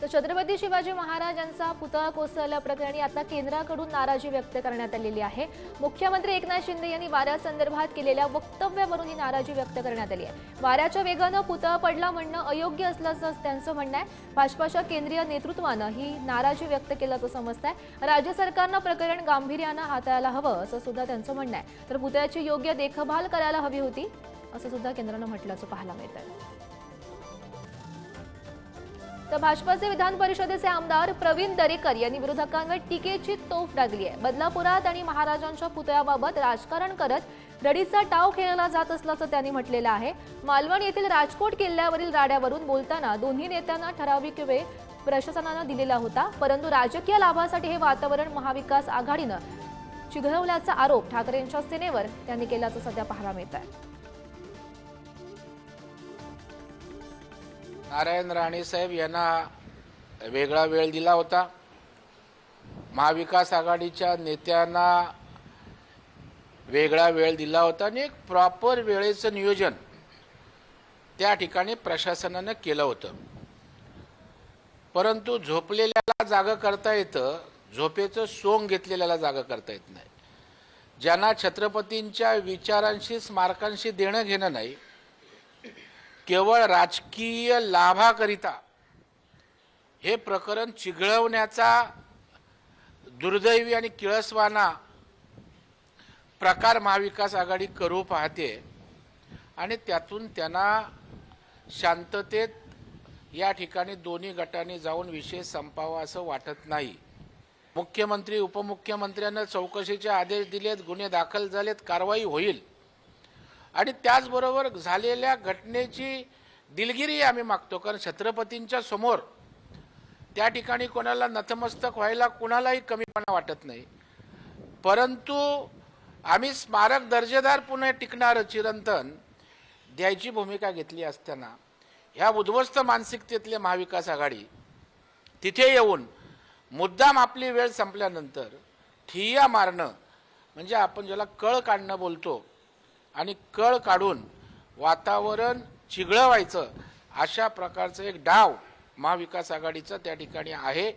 तर छत्रपती शिवाजी महाराजांचा पुतळा कोसळल्याप्रकरणी आता केंद्राकडून नाराजी व्यक्त करण्यात आलेली आहे. मुख्यमंत्री एकनाथ शिंदे यांनी वाऱ्यासंदर्भात केलेल्या वक्तव्यावरून ही नाराजी व्यक्त करण्यात आली आहे. वाऱ्याच्या वेगानं पुतळा पडला म्हणणं अयोग्य असल्याचं त्यांचं म्हणणं आहे. भाजपाच्या केंद्रीय नेतृत्वानं ही नाराजी व्यक्त केल्याचं समजत आहे राज्य सरकारनं प्रकरण गांभीर्यानं हाताळायला हवं असं सुद्धा त्यांचं म्हणणं आहे. तर पुतळ्याची योग्य देखभाल करायला हवी होती असं सुद्धा केंद्रानं म्हटल्याचं पाहायला मिळत आहे तर भाजपाचे विधान परिषदेचे आमदार प्रवीण दरेकर यांनी विरोधकांवर टीकेची तोफ डागली आहे. बदलापुरात आणि महाराजांच्या पुतळ्याबाबत राजकारण करत रडीचा टाव खेळला जात असल्याचं त्यांनी म्हटलेलं आहे. मालवण येथील राजकोट किल्ल्यावरील राड्यावरून बोलताना दोन्ही नेत्यांना ठराविक वेळ प्रशासनानं दिलेला होता परंतु राजकीय लाभासाठी हे वातावरण महाविकास आघाडीनं चिघळवल्याचा आरोप ठाकरेंच्या सेनेवर त्यांनी केल्याचं सध्या पाहायला मिळत आहे नारायण राणे साहेब यांना वेगळा वेळ दिला होता. महाविकास आघाडीच्या नेत्यांना वेगळा वेळ दिला होता आणि एक प्रॉपर वेळेचं नियोजन त्या ठिकाणी प्रशासनानं केलं होतं. परंतु झोपलेल्याला जागं करता येतं झोपेचं सोंग घेतलेल्याला जागं करता येत नाही. ज्यांना छत्रपतींच्या विचारांशी स्मारकांशी देणं घेणं नाही केवळ राजकीय लाभाकरिता हे प्रकरण चिघळवण्याचा दुर्दैवी आणि किळसवाना प्रकार महाविकास आघाडी करू पाहते आणि त्यातून त्यांना शांततेत या ठिकाणी दोन्ही गटांनी जाऊन विषय संपावा असं वाटत नाही. मुख्यमंत्री उपमुख्यमंत्र्यांना चौकशीचे आदेश दिलेत गुन्हे दाखल झालेत कारवाई होईल. आणि त्याचबरोबर झालेल्या घटनेची दिलगिरी आम्ही मागतो कारण छत्रपतींच्या समोर त्या ठिकाणी कोणाला नतमस्तक व्हायला कुणालाही कमीपणा वाटत नाही. परंतु आम्ही स्मारक दर्जेदार पुणे टिकणारं चिरंतन द्यायची भूमिका घेतली असताना ह्या उद्ध्वस्त मानसिकतेतले महाविकास आघाडी तिथे येऊन मुद्दाम आपली वेळ संपल्यानंतर ठिय्या मारणं म्हणजे आपण ज्याला कळ काढणं बोलतो आणि कळ काढून वातावरण चिघळवायचं अशा प्रकारचं एक डाव महाविकास आघाडीचा त्या ठिकाणी आहे.